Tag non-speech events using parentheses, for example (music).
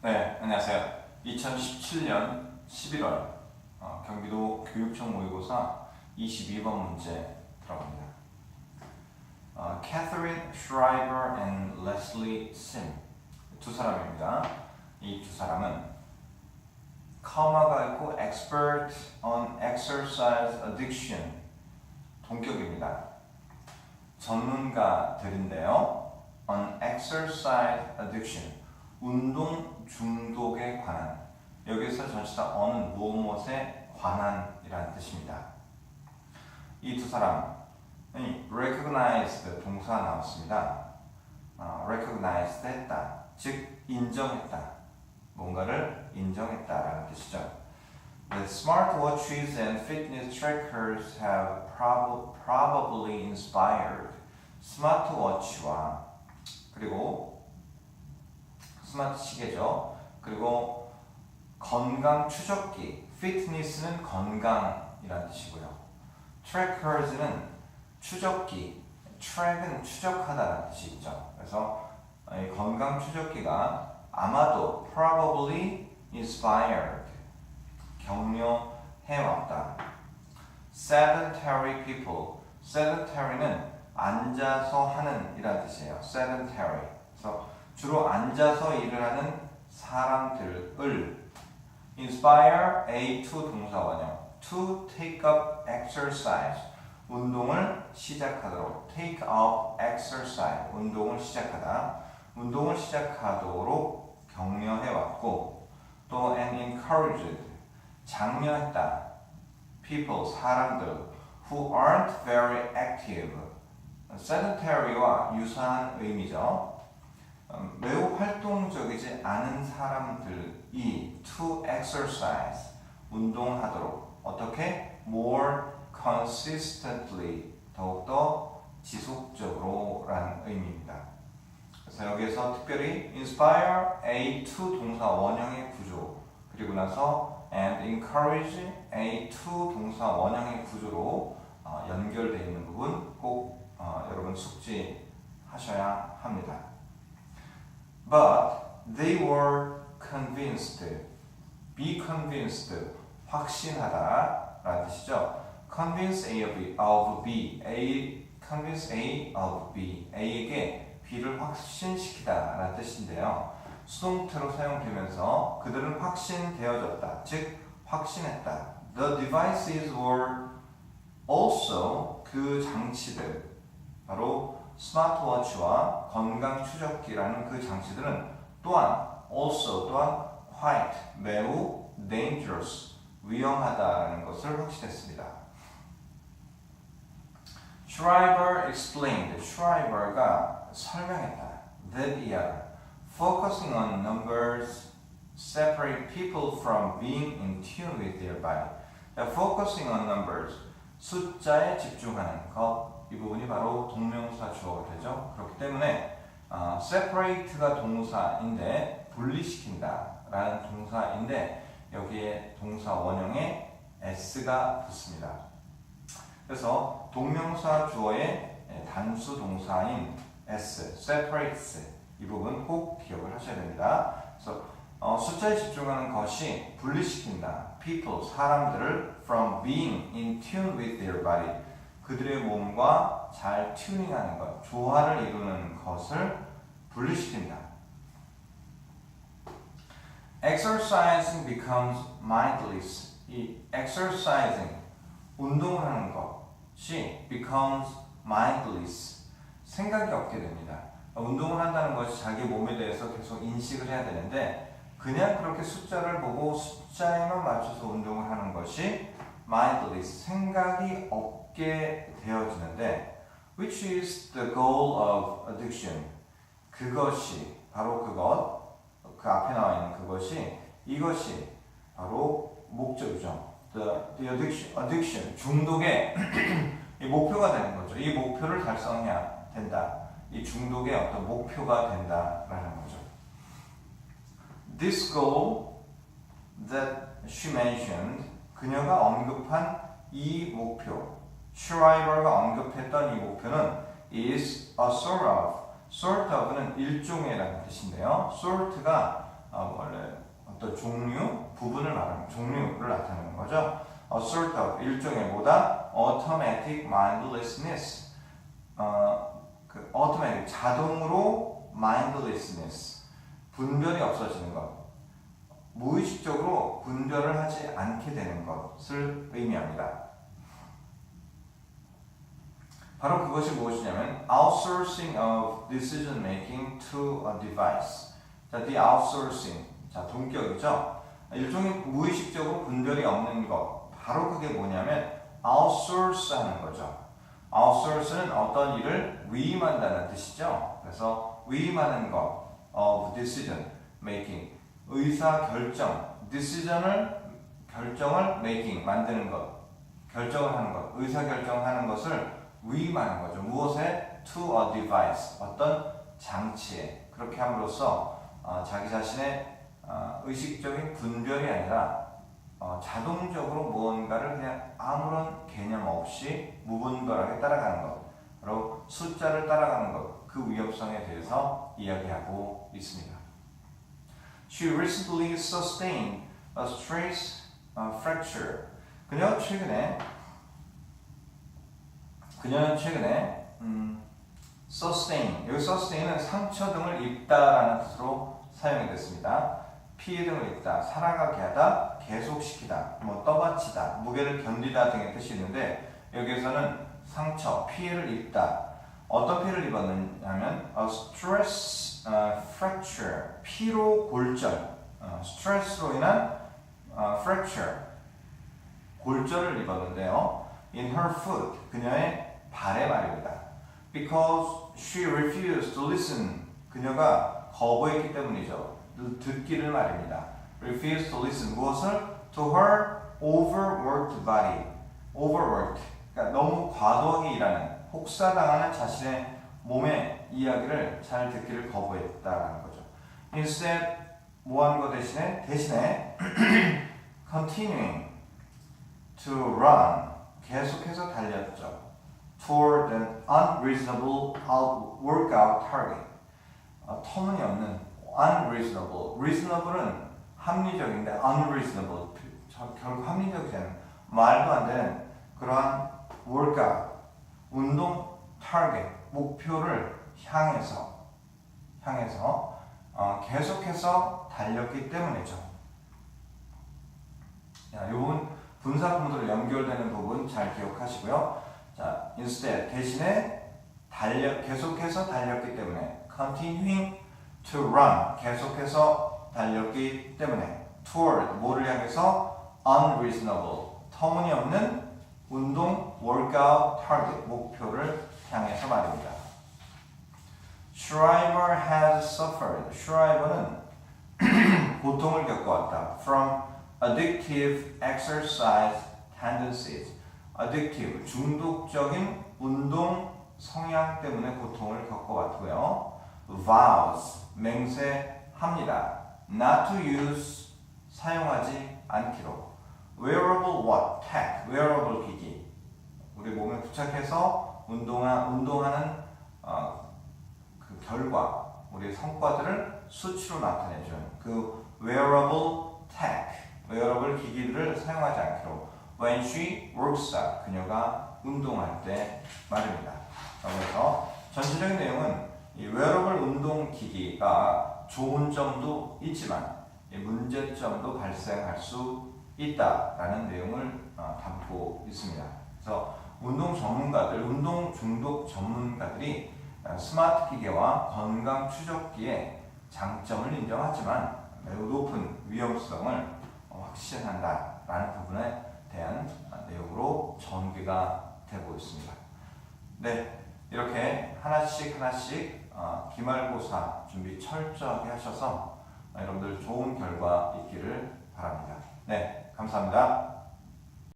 네, 안녕하세요. 2017년 11월 어, 경기도 교육청 모의고사 22번 문제 들어갑니다. 어, Catherine Schreiber and Leslie Sim 두 사람입니다. 이 두 사람은 커마가 있고 expert on exercise addiction 동격입니다. 전문가들인데요. on exercise addiction 운동 중독에 관한 여기서 전치사 on은 무엇에 관한이라는 뜻입니다. 이 두 사람 이 recognized 동사 나왔습니다. 어, recognized 했다. 즉 인정했다. 뭔가를 인정했다라는 뜻이죠. The smartwatches and fitness trackers have prob- probably inspired 스마트워치와 그리고 스마트 시계죠. 그리고 건강 추적기, 피트니스는 건강이라는 뜻이고요. 트래커즈는 추적기, 트랙은 추적하다는 뜻이 있죠. 그래서 이 건강 추적기가 아마도 probably inspired 격려해왔다. sedentary people, sedentary는 앉아서 하는 이란 뜻이에요. sedentary. 그래서 주로 앉아서 일을 하는 사람들을 inspire a to 동사 원형 to take up exercise 운동을 시작하도록 take up exercise 운동을 시작하다 운동을 시작하도록 격려해 왔고 또 and encouraged 장려했다 people 사람들 who aren't very active sedentary와 유사한 의미죠. 음, 매우 활동적이지 않은 사람들이 to exercise 운동하도록 어떻게 more consistently 더욱더 지속적으로라는 의미입니다. 그래서 여기에서 특별히 inspire a to 동사 원형의 구조 그리고 나서 and encourage a to 동사 원형의 구조로 어, 연결되어 있는 부분 꼭 어, 여러분 숙지하셔야 합니다. But they were convinced. Be convinced. 확신하다 라는 뜻이죠. Convince A of B. Of B. A, convince A of B. A에게 B를 확신시키다 라는 뜻인데요. 수동태로 사용되면서 그들은 확신되어졌다. 즉, 확신했다. The devices were also 그 장치들, 바로 스마트워치와 건강 추적기라는 그 장치들은 또한 also 또한 quite 매우 dangerous 위험하다라는 것을 확신했습니다. Schreiber explained. Schreiber가 설명했다. That year, focusing on numbers separate people from being in tune with their body. Focusing on numbers, 숫자에 집중하는 것. 이 부분이 바로 동명사 주어가 되죠. 그렇기 때문에 어, separate가 동사인데 분리시킨다 라는 동사인데 여기에 동사 원형에 s가 붙습니다. 그래서 동명사 주어의 단수 동사인 s, separates 이 부분 꼭 기억을 하셔야 됩니다. 그래서 어, 숫자에 집중하는 것이 분리시킨다. people, 사람들을 from being in tune with their body. 그들의 몸과 잘 튜닝하는 것, 조화를 이루는 것을 분리시킨다. Exercising becomes mindless. 이 exercising, 운동을 하는 것이 becomes mindless. 생각이 없게 됩니다. 운동을 한다는 것이 자기 몸에 대해서 계속 인식을 해야 되는데 그냥 그렇게 숫자를 보고 숫자에만 맞춰서 운동을 하는 것이 mindless, 생각이 없 게 되어지는데 which is the goal of addiction. 그것이 바로 그것, 그 앞에 나와 있는 그것이 이것이 바로 목적이죠. The, the addiction, addiction, 중독의 (clears throat) 이 목표가 되는 거죠. 이 목표를 달성해야 된다. 이 중독의 어떤 목표가 된다라는 거죠. This goal that she mentioned, 그녀가 언급한 이 목표, 슈라이버가 언급했던 이 목표는 is a sort of, sort of는 일종의라는 뜻인데요. sort가 어, 원래 어떤 종류, 부분을 말하는 종류를 나타내는 거죠. A sort of 일종의 뭐다 automatic mindlessness. 어, 그 automatic 자동으로 mindlessness 분별이 없어지는 것. 무의식적으로 분별을 하지 않게 되는 것을 의미합니다. 바로 그것이 무엇이냐면 outsourcing of decision making to a device. 자, the outsourcing. 자, 동격이죠. 일종의 무의식적으로 분별이 없는 것. 바로 그게 뭐냐면 outsource 하는 거죠. outsource는 어떤 일을 위임한다는 뜻이죠. 그래서 위임하는 것 of decision making. 의사 결정. decision을 결정을 making 만드는 것. 결정을 하는 것. 의사 결정하는 것을 위임하는 거죠. 무엇에? to a device. 어떤 장치에. 그렇게 함으로써 어, 자기 자신의 어, 의식적인 분별이 아니라 어, 자동적으로 무언가를 그냥 아무런 개념 없이 무분별하게 따라가는 것. 바로 숫자를 따라가는 것. 그 위험성에 대해서 이야기하고 있습니다. She recently sustained a stress uh, fracture. 그녀 최근에 그녀는 최근에 음, sustain 여기 sustain은 상처 등을 입다라는 뜻으로 사용이 됐습니다. 피해 등을 입다, 살아가게 하다, 계속시키다, 뭐 떠받치다, 무게를 견디다 등의 뜻이 있는데 여기에서는 상처, 피해를 입다. 어떤 피해를 입었느냐면 a stress uh, fracture, 피로 골절, 어, 스트레스로 인한 어, fracture, 골절을 입었는데요. In her foot, 그녀의 발에 말입니다. Because she refused to listen, 그녀가 거부했기 때문이죠. 듣기를 말입니다. Refused to listen, 무엇을? To her overworked body. Overworked, 그러니까 너무 과도하게 일하는, 혹사당하는 자신의 몸의 이야기를 잘 듣기를 거부했다라는 거죠. Instead, 뭐하는 거 대신에? 대신에 continuing to run, 계속해서 달렸죠. Toward an unreasonable out- workout target. 어, 터무니없는 unreasonable. reasonable은 합리적인데 unreasonable. 저- 결국 합리적이지 않은 말도 안 되는 그러한 workout. 운동 target. 목표를 향해서 향해서 어, 계속해서 달렸기 때문이죠. 자, 이 부분 분사구문으로 연결되는 부분 잘 기억하시고요. 자, instead 대신에 달려 계속해서 달렸기 때문에 continuing to run 계속해서 달렸기 때문에 toward 뭐를 향해서 unreasonable 터무니없는 운동 workout target 목표를 향해서 말입니다. Shriver has suffered. Shriver는 고통을 겪어왔다. From addictive exercise tendencies. Addictive, 중독적인 운동 성향 때문에 고통을 겪어왔고요. vows, 맹세합니다. not to use, 사용하지 않기로. wearable what? tech, wearable 기기. 우리 몸에 부착해서 운동하, 운동하는 어, 그 결과, 우리의 성과들을 수치로 나타내주는 그 wearable tech, wearable 기기들을 사용하지 않기로. When she works out, 그녀가 운동할 때 말입니다. 그래서 전체적인 내용은 이 wearable 운동 기기가 좋은 점도 있지만 이 문제점도 발생할 수 있다라는 내용을 어, 담고 있습니다. 그래서 운동 전문가들, 운동 중독 전문가들이 어, 스마트 기계와 건강 추적기의 장점을 인정하지만 매우 높은 위험성을 어, 확신한다라는 부분에 대한 어, 내용으로 전개가 되고 있습니다. 네, 이렇게 하나씩 하나씩 어, 기말고사 준비 철저하게 하셔서 어, 여러분들 좋은 결과 있기를 바랍니다. 네, 감사합니다.